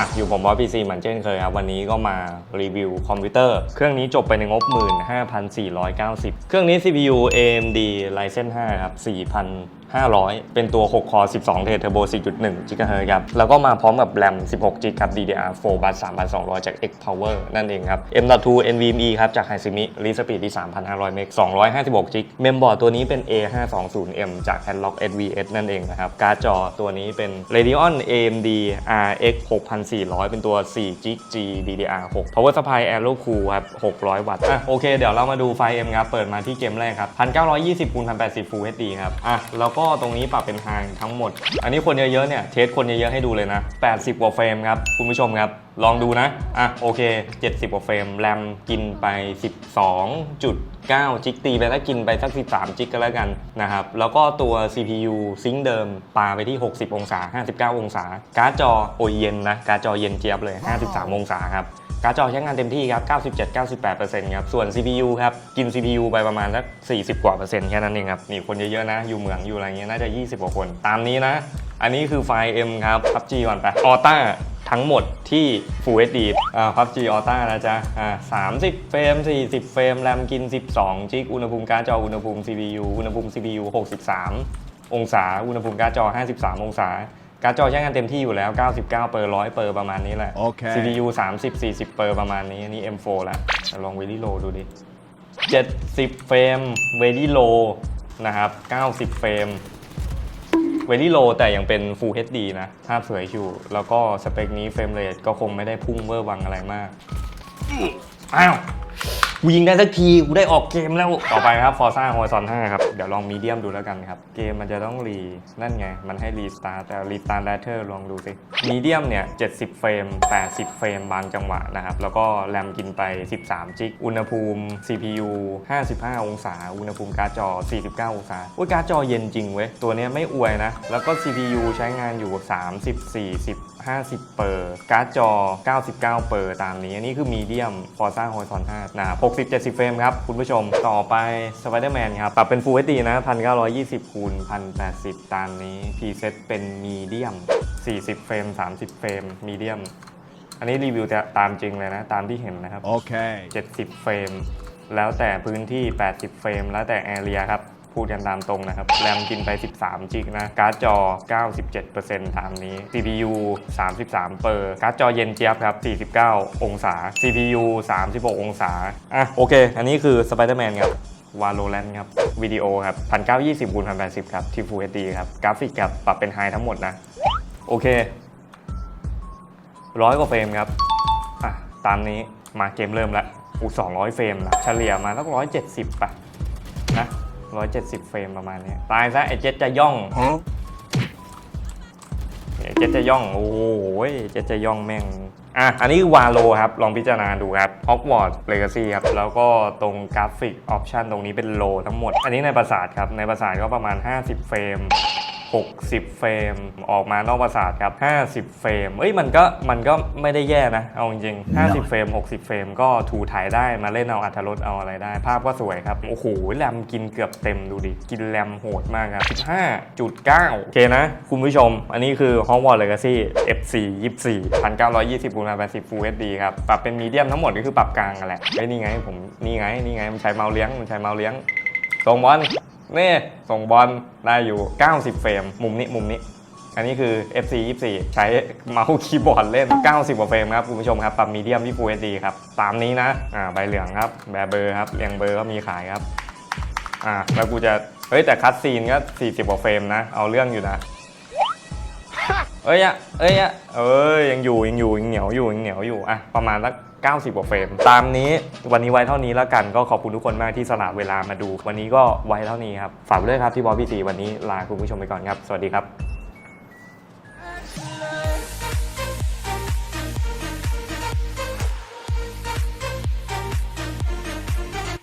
อะอยู่ผมบอสพีซีเหมือนเช่นเคยครับ วันนี้ก็มารีวิวคอมพิวเตอร์ เครื่องนี้จบไปในงบ 15,490 เครื่องนี้ CPU AMD Ryzen 5 ครับ 4,500 เป็นตัว 6 คอ 12 เทรดเทอร์โบ 4.1 GHz ครับ แล้วก็มาพร้อมกับ RAM 16 g b ครับ DDR4 บัส3,200 จาก X Power นั่นเองครับ M.2 NVMe ครับ จาก Hysimi Read Speed ที่ 3,500 เมก256 g b เมมบอร์ดตัวนี้เป็น A520M จาก Padlock SVS นั่นเองนะครับ การ์ดจอตัวนี้เป็น Radeon AMD RX 400 เป็นตัว4 g g DDR6 Power Supply Aero Cool ครับ 600 วัตต์อะโอเค เดี๋ยวเรามาดูไฟ M ครับ เปิดมาที่เกมแรกครับ 1920คูณ1080 Full HD ครับ อะ แล้วก็ตรงนี้ปรับเป็นไฮทั้งหมด อันนี้คนเยอะๆ เนี่ย เทสคนเยอะๆ ให้ดูเลยนะ 80 กว่าเฟรมครับ คุณผู้ชมครับลองดูนะ อะ โอเค 70 กว่าเฟรม แรมกินไป 12. 12.9จิกตีไปแล้วกินไปสัก 13 จิกก็แล้วกันนะครับ แล้วก็ตัว CPU ซิงค์เดิมปาไปที่ 60 องศา 59 องศา การ์ดจอโอยเย็นนะ การ์ดจอเย็นเจี๊ยบเลย 53 องศาครับการ์ดจอใช้งานเต็มที่ครับ 97-98%ครับ ส่วน CPU ครับ กิน CPU ไปประมาณสัก 40 กว่าเปอร์เซ็นต์แค่นั้นเองครับมีคนเยอะๆนะ อยู่เหมืองอยู่อะไรเงี้ยน่าจะ 20 กว่าคน ตามนี้นะ อันนี้คือไฟล์ M ครับ PUBG ก่อนไปออต้า ทั้งหมดที่ Full HD อ่า PUBG ออต้านะจ๊ะอ่า30 เฟรม 40 เฟรม แรมกิน 12 จิก อุณหภูมิการ์ดจอ อุณหภูมิ CPU อุณหภูมิ CPU 63 องศา อุณหภูมิการ์ดจอ 53 องศา การ์ดจอใช้งานเต็มที่อยู่แล้ว 99 เปอร์ 100 เปอร์ ประมาณนี้แหละโอเค CPU 30 40 เปอร์ ประมาณนี้ อันนี้ M4 แล้วแต่ลองเวลี่โลดูดิ 70 เฟรม เวลี่โลนะครับ 90 เฟรม เวลี่โลแต่ยังเป็น Full HD นะ ภาพสวยอยู่ แล้วก็สเปคนี้เฟรมเรทก็คงไม่ได้พุ่งเวอร์วังอะไรมาก อ้าว กูยิงได้สักทีกูได้ออกเกมแล้ว ต่อไปครับ Forza Horizon 5 ครับ เดี๋ยวลองมีเดียมดูแล้วกันครับ เกมมันจะต้องรี นั่นไง มันให้รีสตาร์แต่รีสตาร์ d ดเ t อร์ลองดูสิมีเดียมเนี่ย 70 เฟรม 80 เฟรมบางจังหวะนะครับ แล้วก็แรมกินไป 13 จิก อุณหภูมิ CPU 55 องศา อุณหภูมิการ์ดจอ 49 องศาโอ้ยการ์ดจอเย็นจริงเว้ย ตัวเนี้ยไม่อวยนะ แล้วก็ CPU ใช้งานอยู่ 30 40 50 เปอร์ การ์ดจอ 99 เปอร์ ตามนี้ อันนี้คือมีเดียม Forza Horizon 5นะครับ60 70 เฟรมครับ คุณผู้ชม ต่อไป Spider-Man ครับ ปรับเป็น Full HD นะ 1920คูณ1080 ตามนี้ preset เป็นมีเดียม 40 เฟรม 30 เฟรม มีเดียม อันนี้รีวิวจะตามจริงเลยนะ ตามที่เห็นนะครับ Okay. 70 เฟรม แล้วแต่พื้นที่ 80 เฟรม แล้วแต่แอเรียครับ พูดกันตามตรงนะครับ แรมกินไป 13 จิกนะ การ์ดจอ 97%ตามนี้ CPU 33 เปอร์ การ์ดจอเย็นเจี๊ยบครับ 49 องศา CPU 36 องศา อะ โอเค อันนี้คือ Spider-Man ครับ Valorant ครับ วิดีโอครับ 1920คูณ1080 ครับที่ Full HD ครับ กราฟิกครับ ปรับเป็นไฮทั้งหมดนะ โอเค ร้อยกว่าเฟรมครับ อะ ตามนี้มาเกมเริ่มล้วอูสองร้อยเฟรมนะเฉลี่ยมาสักร้อยเจ็ดสิบป่ะ นะร้อยเจ็ดสิบเฟรมประมาณเนี้ยตายซะไอ้เจ็ดจะย่อง Huh? ไอ้เจ็ดจะย่อง โอ้โหเจ็ดจะย่องแม่งอะ อันนี้คือวาโลครับ ลองพิจารณาดูครับ Hogwarts Legacy ครับ แล้วก็ตรงกราฟิกออปชันตรงนี้เป็นโลทั้งหมด อันนี้ในประสาทครับ ในประสาทก็ประมาณ 50 เฟรม 60 เฟรม ออกมานอกประสาทครับ 50 เฟรม เอ้ยมันก็มันก็ไม่ได้แย่นะ เอาจริง50 เฟรม 60 เฟรมก็ถูถ่ายได้มาเล่นเอาอัธรสเอาอะไรได้ ภาพก็สวยครับ โอ้โหแรมกินเกือบเต็มดูดิ กินแรมโหดมากครับ 15.9 โอเคนะ คุณผู้ชม อันนี้คือ Hogwarts Legacy F4 24 1920คูณ80 Full HD ครับ ปรับเป็นมีเดียมทั้งหมดก็คือปรับกลางกันแหละเฮ้นี่ไงผมนี่ไงนี่ไงมันใช้เมาส์เลี้ยงมันใช้เมาส์เลี้ยงส่งบอล นี่ส่งบอลได้อยู่ 90 เฟรม มุมนี้มุมนี้ อันนี้คือ FC 24 ใช้เมาส์คีย์บอร์ดเล่น 90 กว่าเฟรมครับ คุณผู้ชมครับ ปรับมีเดียมที่ Full HD ครับ ตามนี้นะ อ่า ใบเหลืองครับ แบบเบอร์ครับ เรียงเบอร์ก็มีขายครับ อ่า แล้วกูจะ เฮ้ย แต่คัดซีนก็ 40 กว่าเฟรมนะ เอาเรื่องอยู่นะเอ้ยอะเอ้ยอะเอ้ยยังอยู่ยังอยู่ยังเหนียวอยู่ยังเหนียวอยู่อะประมาณสัก 90 กว่าเฟรม ตามนี้วันนี้ไว้เท่านี้แล้วกันก็ขอบคุณทุกคนมากที่สละเวลามาดู วันนี้ก็ไว้เท่านี้ครับฝากไว้ด้วยครับที่บอสพีซีวันนี้ลาคุณผู้ชมไปก่อนครับ สวัสดีครับ